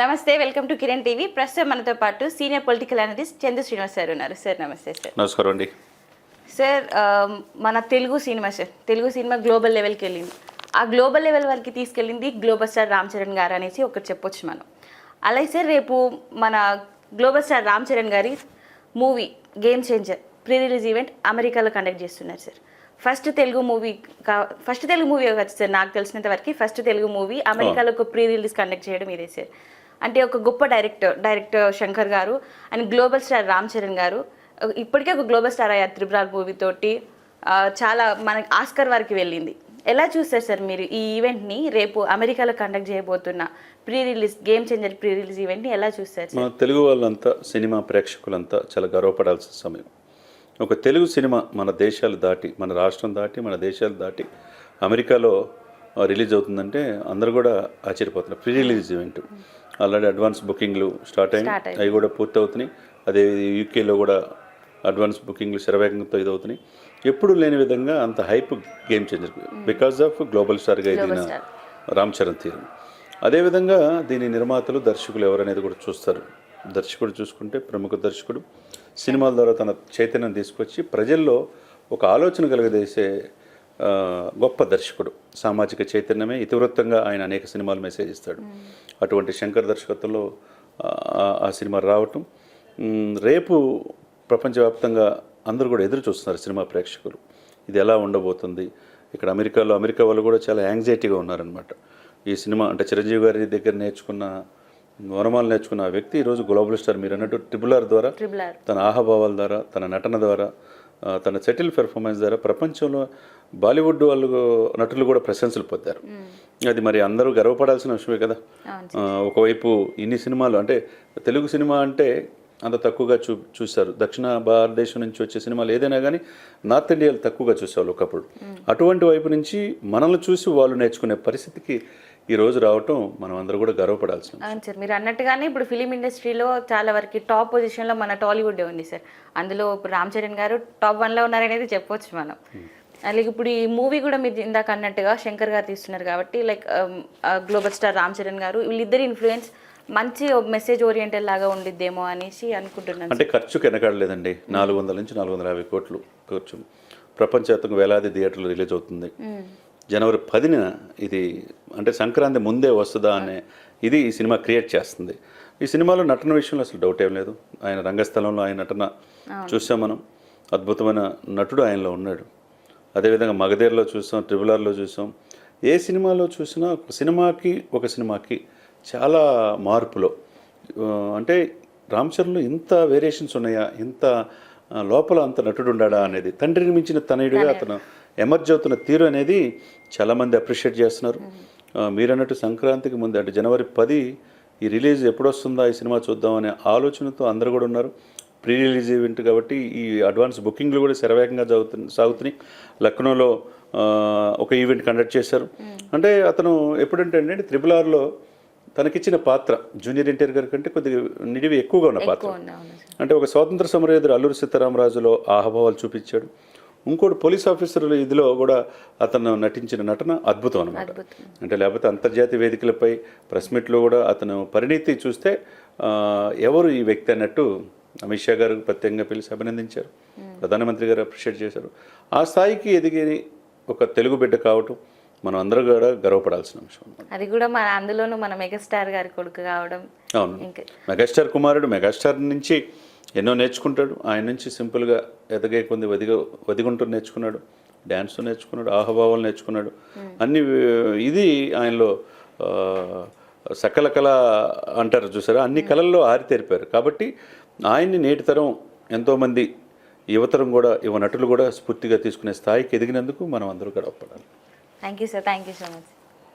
నమస్తే welcome to Kiran TV. ప్రస్తుతం మనతో పాటు senior political analyst Chandu Srinivas sir ఉన్నారు. సార్ నమస్తే సార్. నమస్కారం అండి. సార్ మన Telugu cinema sir Telugu cinema global లెవెల్కి వెళ్ళింది. ఆ గ్లోబల్ లెవెల్ వరకు తీసుకెళ్ళింది గ్లోబల్ స్టార్ రామ్ చరణ్ గారు అనేసి ఒకటి చెప్పొచ్చు మనం. అలాగే సార్ రేపు మన గ్లోబల్ స్టార్ రామ్ చరణ్ గారి movie game changer pre release event అమెరికాలో కండక్ట్ చేస్తున్నారు సార్. ఫస్ట్ తెలుగు మూవీ కా ఫస్ట్ తెలుగు మూవీ కాదు సార్ నాకు తెలిసినంత వరకు ఫస్ట్ తెలుగు మూవీ అమెరికాలో ఒక ప్రీ రిలీజ్ కండక్ట్ చేయడం ఇదే సార్. అంటే ఒక గొప్ప డైరెక్టర్ డైరెక్టర్ శంకర్ గారు and global star Ram Charan గారు. ఇప్పటికే ఒక గ్లోబల్ స్టార్ అయ్యారు త్రిపురాల్ మూవీ తోటి. చాలా మనకి ఆస్కర్ వరకు వెళ్ళింది. ఎలా చూస్తారు సార్ మీరు ఈ ఈవెంట్ని రేపు అమెరికాలో కండక్ట్ చేయబోతున్న pre release game changer pre release ఈవెంట్ని ఎలా చూస్తారు మన తెలుగు వాళ్ళంతా సినిమా ప్రేక్షకులంతా చాలా గర్వపడాల్సిన సమయం. ఒక తెలుగు సినిమా మన దేశాలు దాటి మన రాష్ట్రం దాటి మన దేశాలు దాటి అమెరికాలో రిలీజ్ అవుతుందంటే అందరూ కూడా ఆశ్చర్యపోతున్నారు pre release event already advance బుకింగ్లు start అయ్యి. అవి కూడా పూర్తి అవుతున్నాయి అదే యూకేలో కూడా అడ్వాన్స్ బుకింగ్లు శరవేగంతో ఇది అవుతున్నాయి ఎప్పుడు లేని విధంగా అంత hype game changer because of global స్టార్గా ఎదిగిన star. రామ్ చరణ్ తీరు అదేవిధంగా దీని నిర్మాతలు దర్శకులు ఎవరనేది కూడా చూస్తారు. దర్శకుడు చూసుకుంటే ప్రముఖ దర్శకుడు. సినిమాల ద్వారా తన చైతన్యం తీసుకొచ్చి ప్రజల్లో ఒక ఆలోచన కలగజేసే గొప్ప దర్శకుడు సామాజిక చైతన్యమే ఇతివృత్తంగా ఆయన అనేక సినిమాలు మెసేజ్ ఇస్తాడు. అటువంటి శంకర్ దర్శకత్వంలో ఆ, సినిమా రావటం రేపు ప్రపంచవ్యాప్తంగా అందరూ కూడా ఎదురు చూస్తున్నారు సినిమా ప్రేక్షకులు. ఇది ఎలా ఉండబోతుంది? ఇక్కడ అమెరికాలో అమెరికా వాళ్ళు కూడా చాలా యాంగ్జైటీగా ఉన్నారనమాట ఈ సినిమా అంటే చిరంజీవి గారి దగ్గర నేర్చుకున్న వనమాలు నేర్చుకున్న ఆ వ్యక్తి ఈరోజు గ్లోబల్ స్టార్. మీరు అన్నట్టు ట్రిపుల్ ఆర్ ద్వారా తన ఆహాభావాల ద్వారా తన నటన ద్వారా తన సెటిల్ పెర్ఫార్మెన్స్ ద్వారా ప్రపంచంలో బాలీవుడ్ వాళ్ళు నటులు కూడా ప్రశంసలు పొందారు. అది మరి అందరూ గర్వపడాల్సిన విషయమే కదా. ఒకవైపు ఇన్ని సినిమాలు అంటే తెలుగు సినిమా అంటే అంత తక్కువగా చూ చూశారు దక్షిణ భారతదేశం నుంచి వచ్చే సినిమాలు ఏదైనా కానీ నార్త్ ఇండియాలో తక్కువగా చూసేవాళ్ళు ఒకప్పుడు. అటువంటి వైపు నుంచి మనల్ని చూసి వాళ్ళు నేర్చుకునే పరిస్థితికి ఈ రోజు రావటం మనం అందరూ కూడా గర్వపడాల్సిన అవును సార్ మీరు అన్నట్టుగానే ఇప్పుడు ఫిలిం ఇండస్ట్రీలో చాలా వరకు టాప్ పొజిషన్లో మన టాలీవుడ్ ఉంది సార్. అందులో ఇప్పుడు రామ్ చరణ్ గారు టాప్ వన్లో ఉన్నారనేది చెప్పొచ్చు మనం. అలాగే ఇప్పుడు ఈ మూవీ కూడా మీరు ఇందాక అన్నట్టుగా శంకర్ గారు తీస్తున్నారు కాబట్టి like global star Ram Charan గారు వీళ్ళిద్దరి ఇన్ఫ్లుయెన్స్ మంచి మెసేజ్ ఓరియంటెడ్ లాగా ఉండిద్దేమో అనేసి అనుకుంటున్నాను అంటే ఖర్చుకు వెనకాడలేదండి. నాలుగు వందల నుంచి నాలుగు వందల యాభై కోట్లు ఖర్చు. ప్రపంచవ్యాప్తంగా వేలాది థియేటర్లు రిలీజ్ అవుతుంది. జనవరి పదిన ఇది అంటే సంక్రాంతి ముందే వస్తుందా అనే ఇది ఈ సినిమా క్రియేట్ చేస్తుంది. ఈ సినిమాలో నటన విషయంలో అసలు డౌట్ ఏం లేదు. ఆయన రంగస్థలంలో ఆయన నటన చూసాం మనం. అద్భుతమైన నటుడు ఆయనలో ఉన్నాడు. అదేవిధంగా మగధీరలో చూసాం ట్రిబుల్ ఆర్లో చూసాం. ఏ సినిమాలో చూసినా ఒక సినిమాకి ఒక సినిమాకి చాలా మార్పులో. అంటే రామ్ చరణ్లో ఇంత వేరియేషన్స్ ఉన్నాయా? ఇంత లోపల అంత నటుడు ఉండాడా అనేది. తండ్రిని మించిన తనయుడిగా అతను ఎమర్జ్ అవుతున్న తీరు అనేది చాలామంది అప్రిషియేట్ చేస్తున్నారు. మీరన్నట్టు సంక్రాంతికి ముందు అంటే జనవరి పది ఈ రిలీజ్ ఎప్పుడు వస్తుందా ఈ సినిమా చూద్దాం అనే ఆలోచనతో అందరూ కూడా ఉన్నారు. ప్రీ రిలీజ్ ఈవెంట్ కాబట్టి ఈ అడ్వాన్స్ బుకింగ్లు కూడా శరవేగంగా జరుగుతు సాగుతున్నాయి. లక్నోలో ఒక ఈవెంట్ కండక్ట్ చేశారు. అంటే అతను ఎప్పుడంటే అండి త్రిపుల్ ఆర్లో తనకిచ్చిన పాత్ర జూనియర్ ఎన్టీఆర్ గారి కంటే కొద్దిగా నిడివి ఎక్కువగా ఉన్న పాత్ర. అంటే ఒక స్వాతంత్ర సమరయోధుడు అల్లూరి సీతారామరాజులో ఆహభావాలు చూపించాడు. ఇంకోటి పోలీస్ ఆఫీసర్ ఇదిలో కూడా అతను నటించిన నటన అద్భుతం అనమాట. అంటే లేకపోతే అంతర్జాతీయ వేదికలపై ప్రెస్ మీట్లో కూడా అతను పరిణితి చూస్తే ఎవరు ఈ వ్యక్తి అన్నట్టు అమిత్ షా గారు ప్రత్యేకంగా పిలిచి అభినందించారు. ప్రధానమంత్రి గారు అప్రిషియేట్ చేశారు. ఆ స్థాయికి ఎదిగి ఒక తెలుగు బిడ్డ కావటం మనం అందరూ కూడా గర్వపడాల్సిన అంశం అది కూడా మన అందులోనూ మన మెగాస్టార్ గారి కొడుకు కావడం అవును. మెగాస్టార్ కుమారుడు మెగాస్టార్ నుంచి ఎన్నో నేర్చుకుంటాడు. ఆయన నుంచి సింపుల్గా ఎదగే కొంది వదిగ వదిగుంటూ నేర్చుకున్నాడు. డ్యాన్స్ నేర్చుకున్నాడు ఆహభావాలు నేర్చుకున్నాడు. అన్ని ఆ, ఇది ఆయనలో సకల కళ అంటారు చూసారా? అన్ని కళల్లో ఆరితేరిపారు కాబట్టి ఆయన్ని నేటి తరం ఎంతోమంది యువతరం కూడా యువ నటులు కూడా స్ఫూర్తిగా తీసుకునే స్థాయికి ఎదిగినందుకు మనం అందరూ గడవపడాలి thank you sir thank you so much